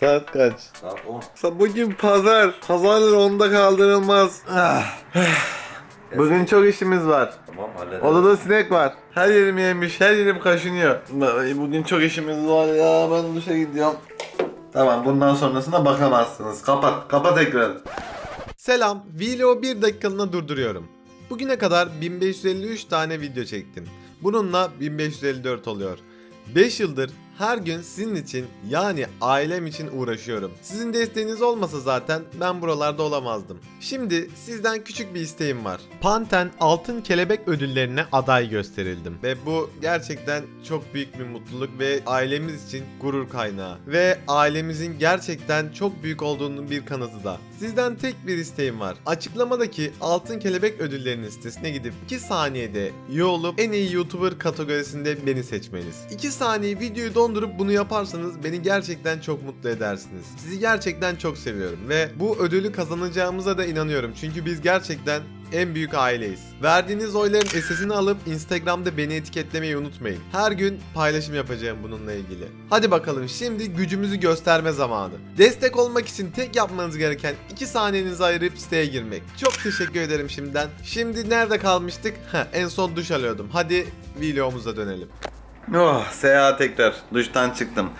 Saat kaç? Saat 10. Bugün pazar. Pazarlar onda kaldırılmaz. Bugün çok işimiz var. Tamam hallederiz. Odada sinek var. Her yerim yemiş, her yerim kaşınıyor. Bugün çok işimiz var ya. Ben duşa gidiyorum. Tamam bundan sonrasına bakamazsınız. Kapat, kapat ekranı. Selam, Vlog 1 dakikalığına durduruyorum. Bugüne kadar 1553 tane video çektim. Bununla 1554 oluyor. 5 yıldır her gün sizin için yani ailem için uğraşıyorum. Sizin desteğiniz olmasa zaten ben buralarda olamazdım. Şimdi sizden küçük bir isteğim var. Panten Altın Kelebek ödüllerine aday gösterildim. Ve bu gerçekten çok büyük bir mutluluk ve ailemiz için gurur kaynağı. Ve ailemizin gerçekten çok büyük olduğunun bir kanıtı da. Sizden tek bir isteğim var. Açıklamadaki Altın Kelebek ödüllerinin sitesine gidip 2 saniyede üye olup en iyi YouTuber kategorisinde beni seçmeniz. 2 saniye videoyu dondurup bunu yaparsanız beni gerçekten çok mutlu edersiniz. Sizi gerçekten çok seviyorum ve bu ödülü kazanacağımıza da inanıyorum. Çünkü biz gerçekten en büyük aileyiz. Verdiğiniz oyların sesini alıp Instagram'da beni etiketlemeyi unutmayın. Her gün paylaşım yapacağım bununla ilgili. Hadi bakalım şimdi gücümüzü gösterme zamanı. Destek olmak için tek yapmanız gereken 2 saniyenizi ayırıp siteye girmek. Çok teşekkür ederim şimdiden. Şimdi nerede kalmıştık? Heh, en son duş alıyordum. Hadi videomuza dönelim. Oh, seyahat tekrar. Duştan çıktım.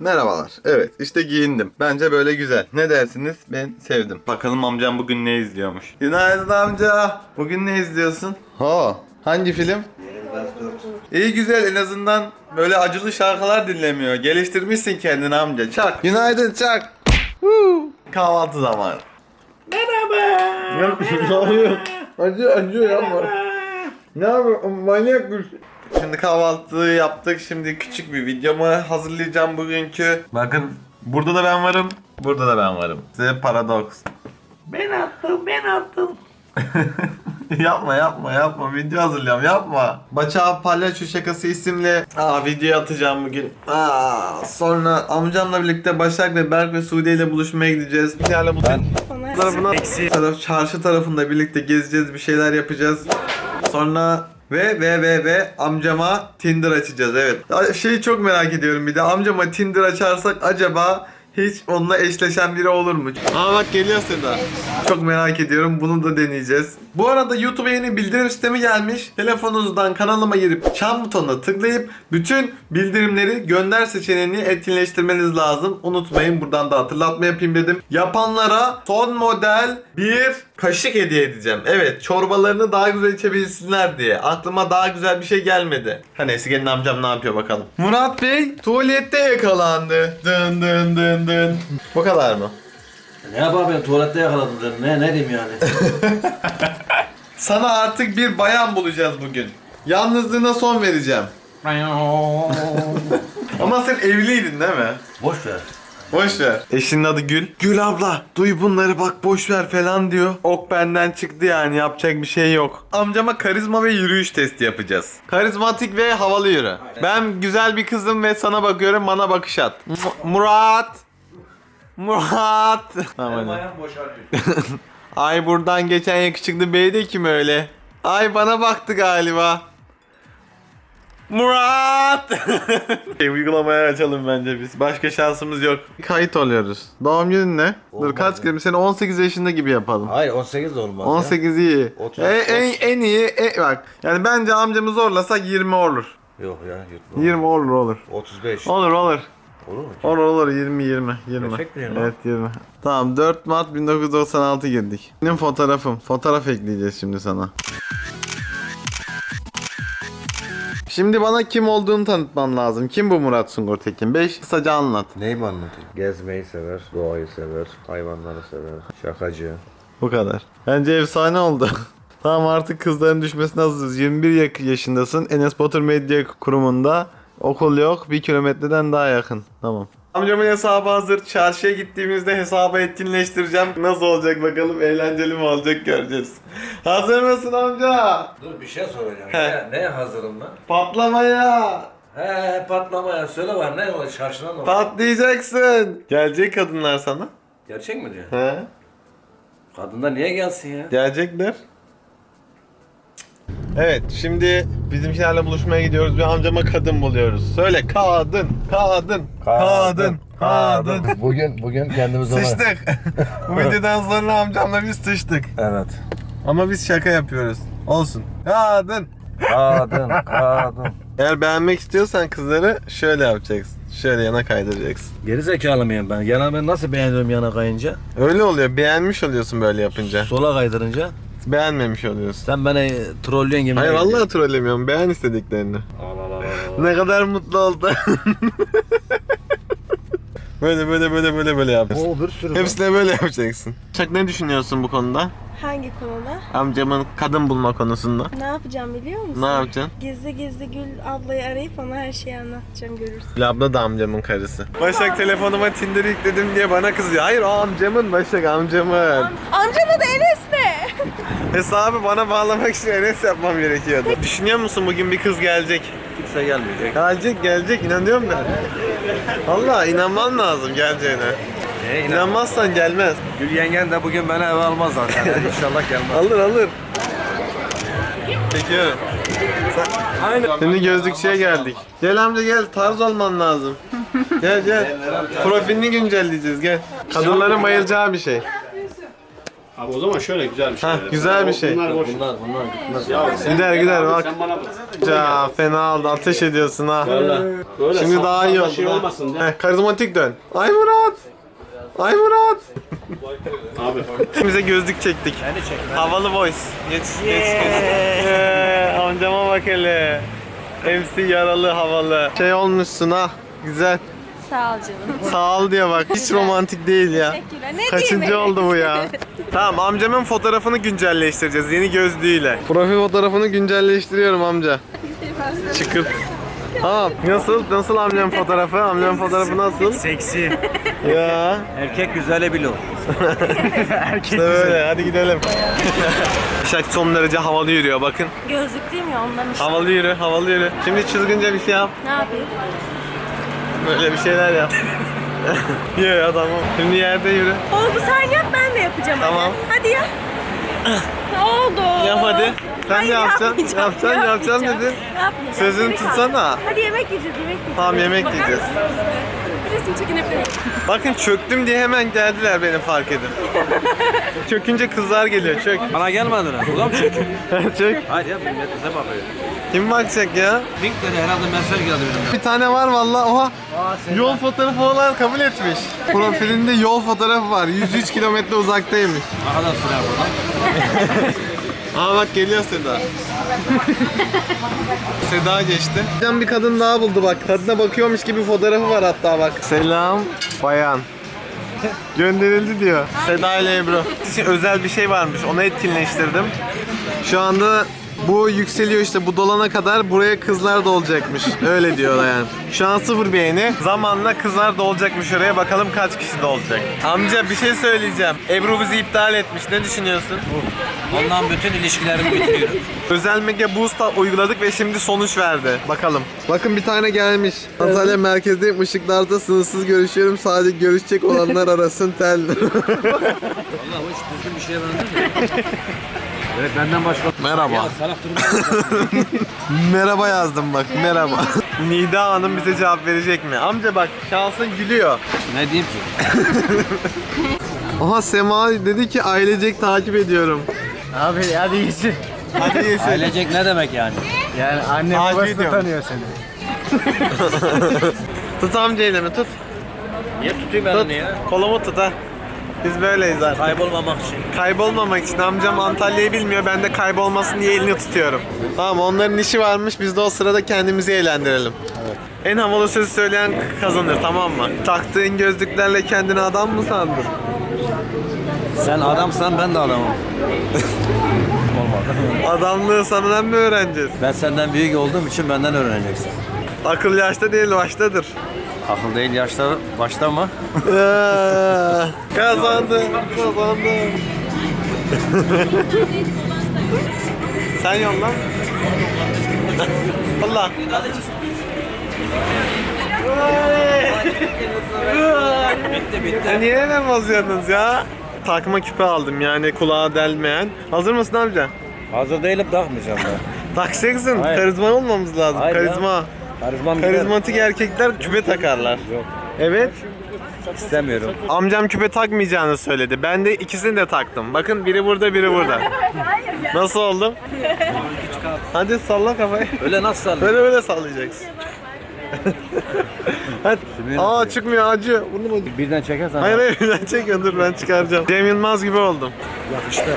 Merhabalar. Evet, işte giyindim. Bence böyle güzel. Ne dersiniz? Ben sevdim. Bakalım amcam bugün ne izliyormuş. Günaydın amca. Bugün ne izliyorsun? Ha, hangi film? İyi güzel en azından böyle acılı şarkılar dinlemiyor. Geliştirmişsin kendini amca. Çak. Günaydın çak. Huu. Kahvaltı zamanı. Merhaba. Ne yapıyorsun? Acıyor acıyor yapma. Ne yapıyorsun? Manyak bir Şimdi kahvaltıyı yaptık. Şimdi küçük bir videomu hazırlayacağım bugünkü. Bakın burada da ben varım. Burada da ben varım. Size paradoks. Ben attım, ben attım. yapma yapma yapma video hazırlıyorum yapma. Baça Palyaço Şakası isimli aa, video atacağım bugün. Aa, sonra amcamla birlikte Başak ve Berk ve Sude ile buluşmaya gideceğiz. Yani bu tarafına taraf, çarşı tarafında birlikte gezeceğiz bir şeyler yapacağız. Sonra ve ve ve ve amcama Tinder açacağız evet. Şeyi çok merak ediyorum bir de amcama Tinder açarsak acaba hiç onunla eşleşen biri olur mu? Aa bak geliyor Seda. Çok merak ediyorum. Bunu da deneyeceğiz. Bu arada YouTube'a yeni bildirim sistemi gelmiş. Telefonunuzdan kanalıma girip çan butonuna tıklayıp bütün bildirimleri gönder seçeneğini etkinleştirmeniz lazım. Unutmayın buradan da hatırlatma yapayım dedim. Yapanlara son model bir kaşık hediye edeceğim. Evet çorbalarını daha güzel içebilsinler diye. Aklıma daha güzel bir şey gelmedi. Ha neyse gelin amcam ne yapıyor bakalım. Murat Bey tuvalette yakalandı. Dın dın dın dın. Bu kadar mı? Ne yapayım ben tuvalette yakaladım dedim. Ne, ne diyeyim yani? Sana artık bir bayan bulacağız bugün. Yalnızlığına son vereceğim. Ama sen evliydin değil mi? Boş ver. Boş ver. Eşinin adı Gül. Gül abla duy bunları bak boş ver falan diyor. Ok benden çıktı yani yapacak bir şey yok. Amcama karizma ve yürüyüş testi yapacağız. Karizmatik ve havalı yürü. Ben güzel bir kızım ve sana bakıyorum bana bakış at. Mu- Murat. Murat. Tamam. Ay buradan geçen yakışıklı bey de kim öyle? Ay bana baktı galiba. Murat! şey, uygulamaya açalım bence biz. Başka şansımız yok. Kayıt oluyoruz. Doğum günün ne? Dur Olmaz kaç ya. gibi? Seni 18 yaşında gibi yapalım. Hayır 18 de olmaz 18 iyi. Otuz- E, en, en iyi e, bak. Yani bence amcamı zorlasak 20 olur. ya. Yok ya yutma. 20 olur olur. 35. Olur olur. Olur mu? Olur olur 20 20 20. Gerçek mi? Evet 20. Tamam 4 Mart 1996 girdik. Benim fotoğrafım. Fotoğraf ekleyeceğiz şimdi sana. Şimdi bana kim olduğunu tanıtman lazım. Kim bu Murat Sungur Tekin? 5 kısaca anlat. Neyi mi anlatayım? Gezmeyi sever, doğayı sever, hayvanları sever, şakacı. Bu kadar. Bence efsane oldu. tamam artık kızların düşmesine hazırız. 21 yak- yaşındasın. Enes Batur Medya Kurumu'nda. Okul yok. Bir kilometreden daha yakın. Tamam. Amcamın hesabı hazır. Çarşıya gittiğimizde hesabı etkinleştireceğim. Nasıl olacak bakalım. Eğlenceli mi olacak göreceğiz. Hazır mısın amca? Dur bir şey soracağım. He. Ne, neye hazırım lan? Patlamaya. He patlamaya söyle var ne o şaşıran o. Patlayacaksın. Gelecek kadınlar sana. Gerçek mi diyor? He? Kadınlar niye gelsin ya? Gelecekler. Evet şimdi bizimkilerle buluşmaya gidiyoruz ve amcama kadın buluyoruz. Söyle kadın, kadın, kadın, kadın. Bugün bugün kendimiz ona... Sıçtık. Bu videodan sonra amcamla biz sıçtık. Evet. Ama biz şaka yapıyoruz. Olsun. Kadın. Kadın, kadın. Eğer beğenmek istiyorsan kızları şöyle yapacaksın. Şöyle yana kaydıracaksın. Geri zekalı mıyım ben? Yana ben nasıl beğeniyorum yana kayınca? Öyle oluyor. Beğenmiş oluyorsun böyle yapınca. Sola kaydırınca. Beğenmemiş oluyorsun. Sen beni trollüyorsun gibi. Hayır vallahi trollemiyorum. Beğen istediklerini. Allah Allah Allah. Ne kadar mutlu oldu. böyle böyle böyle böyle böyle yap. Oo bir sürü. Hepsine böyle yapacaksın. Çak ne düşünüyorsun bu konuda? Hangi konuda? Amcamın kadın bulma konusunda. Ne yapacağım biliyor musun? Ne yapacaksın? Gizli gizli Gül ablayı arayıp ona her şeyi anlatacağım görürsün. Gül abla da amcamın karısı. Başak telefonuma Tinder yükledim diye bana kızıyor. Hayır o amcamın Başak amcamın. Amcanın adı Enes ne? Hesabı bana bağlamak için Enes yapmam gerekiyordu. Düşünüyor musun bugün bir kız gelecek? Kimse gelmeyecek. Gelecek gelecek inanıyorum ben. Valla inanman lazım geleceğine. E, inan. İnanmazsan gelmez. Gül yengen de bugün beni eve almaz zaten. İnşallah gelmez. Alır alır. Çekiyorum. Aynen. Şimdi gözlükçüye geldik. Gel amca gel tarz olman lazım. Gel gel. Profilini güncelleyeceğiz gel. Kadınların bayılacağı bir şey. Abi o zaman şöyle güzel bir şey. Hah güzel bir şey. Bunlar boş. Bunlar bunlar gitmez. Ya sen, Gider gider bak. sen bana bırak. Ya fena oldu ateş ediyorsun ha. Böyle Şimdi saf- daha iyi saf oldu. Şey ha. olmasın diye. Heh, karizmatik dön. Ay Murat. Ay Murat. Abi. Bize gözlük çektik. Havalı voice. Geç amcama bak hele. MC yaralı havalı. Şey olmuşsun ha. Güzel. Sağ ol canım. Sağ ol diye bak. Hiç romantik değil ya. Teşekkürler. Ne Kaçıncı diyeyim? oldu bu ya? tamam amcamın fotoğrafını güncelleştireceğiz yeni gözlüğüyle. Profil fotoğrafını güncelleştiriyorum amca. Çıkırt. Tamam. Nasıl? Nasıl amcam fotoğrafı? Amcam fotoğrafı nasıl? Seksi. Ya. Erkek güzeli bilo. İşte böyle. Hadi gidelim. Şak son derece havalı yürüyor bakın. Gözlüklüyüm ya ondan işte. Havalı yürü, havalı yürü. Şimdi çılgınca bir şey yap. Ne yapayım? Böyle bir şeyler yap. yürü ya tamam. Şimdi yerde yürü. Oldu sen yap ben de yapacağım Tamam. hadi. Hadi yap. Ne oldu? Yap hadi. Sen Hayır, ne yapacaksın? Yapacaksın, yapacaksın dedin. Yapmayacağım. Sözünü kal. tutsana. Hadi yemek yiyeceğiz yemek yiyeceğiz. Tamam, yemek Bakar yiyeceğiz. Bir resim çekinebilir miyim? Bakın çöktüm diye hemen geldiler beni fark edin. Çökünce kızlar geliyor. Çök. Bana gelmedin ha. Burada mı çekiyor? Çök. Hayır ya millet bize bakıyor. Kim bakacak ya? Link dedi herhalde mesaj geldi benim. Bir tane var valla. Oha. Yol fotoğrafı olan kabul etmiş. Profilinde yol fotoğrafı var. 103 kilometre uzaktaymış. Ne kadar sürer buradan? Aa bak geliyor Seda. Seda geçti. Bir kadın daha buldu bak. Kadına bakıyormuş gibi fotoğrafı var hatta bak. Selam bayan. Gönderildi diyor. Seda ile Ebru. Özel bir şey varmış. Onu etkinleştirdim. Şu anda bu yükseliyor işte bu dolana kadar buraya kızlar da olacakmış. Öyle diyorlar yani. Şu an sıfır beğeni. Zamanla kızlar da olacakmış oraya. Bakalım kaç kişi de olacak. Amca bir şey söyleyeceğim. Ebru bizi iptal etmiş. Ne düşünüyorsun? Ondan bütün ilişkilerimi bitiriyorum. Özel Mega Boost uyguladık ve şimdi sonuç verdi. Bakalım. Bakın bir tane gelmiş. Antalya merkezdeyim. Işıklarda sınırsız görüşüyorum. Sadece görüşecek olanlar arasın tel. Vallahi bu hiç düzgün bir şeye benzemiyor. evet benden başka. Merhaba. Ya salak durma. Merhaba yazdım bak. Merhaba. Nida Hanım bize cevap verecek mi? Amca bak şansın gülüyor. ne diyeyim ki? Aha Sema dedi ki ailecek takip ediyorum. Abi hadi iyisin. Hadi yesin. Ailecek ne demek yani? Yani anne Takip babası da ediyorum. tanıyor seni. Tut amca elimi tut. Niye tutayım Tut. elini ya? Kolumu tut ha. Biz böyleyiz artık. Kaybolmamak için. Kaybolmamak için amcam Antalya'yı bilmiyor. Ben de kaybolmasın diye elini tutuyorum. Tamam onların işi varmış. Biz de o sırada kendimizi eğlendirelim. En havalı sözü söyleyen kazanır tamam mı? Taktığın gözlüklerle kendini adam mı sandın? Sen adamsan ben de adamım. Olmadı. Adamlığı senden mi öğreneceğiz? Ben senden büyük olduğum için benden öğreneceksin. Akıl yaşta değil baştadır. Akıl değil yaşta başta mı? Kazandım, kazandım. Sen yolla. Allah. bitti bitti. Ya niye hemen bozuyorsunuz ya? Takma küpe aldım yani kulağa delmeyen. Hazır mısın amca? Hazır değilim takmayacağım ben. Takacaksın. Hayır. Karizma olmamız lazım. Hayır ya. Karizma. Karizmam gider. Karizmatik erkekler küpe takarlar. Yok Evet. istemiyorum. Amcam küpe takmayacağını söyledi. Ben de ikisini de taktım. Bakın biri burada, biri burada. Nasıl oldum? Hadi salla kafayı. Öyle nasıl sallıyor? Böyle böyle sallayacaksın. Hadi. Aa çıkmıyor acı. Bunu mu? Birden çekersen. Hayır hayır ben çekiyorum dur ben çıkaracağım. Cem Yılmaz gibi oldum. Yakıştı.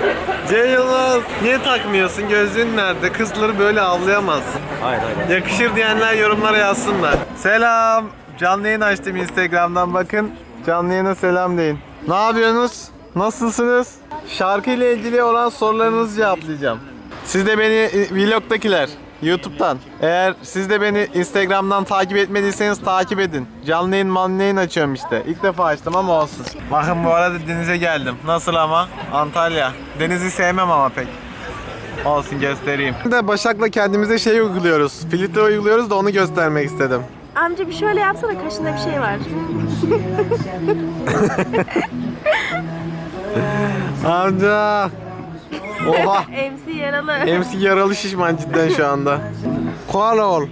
Cem Yılmaz niye takmıyorsun? Gözlüğün nerede? Kızları böyle avlayamazsın. Hayır hayır. Yakışır diyenler yorumlara yazsınlar. Selam. Canlı yayın açtım Instagram'dan bakın. Canlı yayına selam deyin. Ne yapıyorsunuz? Nasılsınız? Şarkı ile ilgili olan sorularınızı cevaplayacağım. Siz de beni vlog'dakiler YouTube'dan. Eğer siz de beni Instagram'dan takip etmediyseniz takip edin. Canlı yayın manlı yayın açıyorum işte. İlk defa açtım ama olsun. Bakın bu arada denize geldim. Nasıl ama? Antalya. Denizi sevmem ama pek. Olsun göstereyim. De Başak'la kendimize şey uyguluyoruz. Filtre uyguluyoruz da onu göstermek istedim. Amca bir şöyle yapsana kaşında bir şey var. Amca. Oha. MC yaralı. MC yaralı şişman cidden şu anda. Koala ol.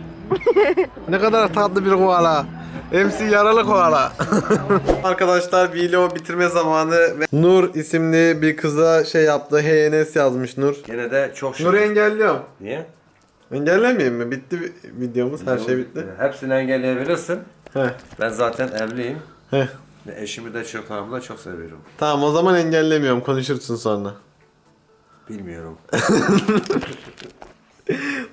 ne kadar tatlı bir koala. MC yaralı koala. Arkadaşlar vlog bitirme zamanı ve Nur isimli bir kıza şey yaptı. HNS yazmış Nur. Gene de çok şık. Nur'u engelliyorum. Niye? Engellemeyeyim mi? Bitti vi- videomuz. Her şey bitti. Hepsini engelleyebilirsin. Heh. Ben zaten evliyim. Heh. Eşimi de çocuklarımı da çok seviyorum. Tamam o zaman engellemiyorum. Konuşursun sonra. Bilmiyorum.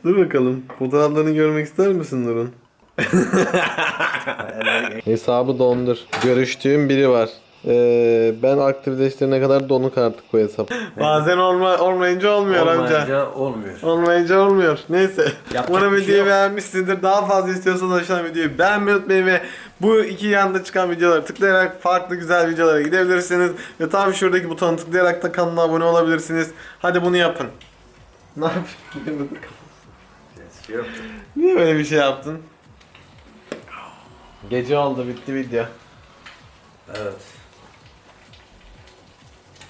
Dur bakalım. Fotoğraflarını görmek ister misin Nur'un? Hesabı dondur. Görüştüğüm biri var. Ee, ben aktifleştirene kadar donuk artık bu hesap. Bazen olma, olmayınca olmuyor amca. Olmayınca olmuyor. Olmayınca olmuyor. Neyse. Yapacak Umarım bir şey videoyu yok. beğenmişsinizdir. Daha fazla istiyorsanız aşağıdan videoyu beğenmeyi unutmayın ve bu iki yanda çıkan videoları tıklayarak farklı güzel videolara gidebilirsiniz. Ve tam şuradaki butona tıklayarak da kanala abone olabilirsiniz. Hadi bunu yapın. Ne yapayım? Yok. Niye böyle bir şey yaptın? Gece oldu bitti video. Evet.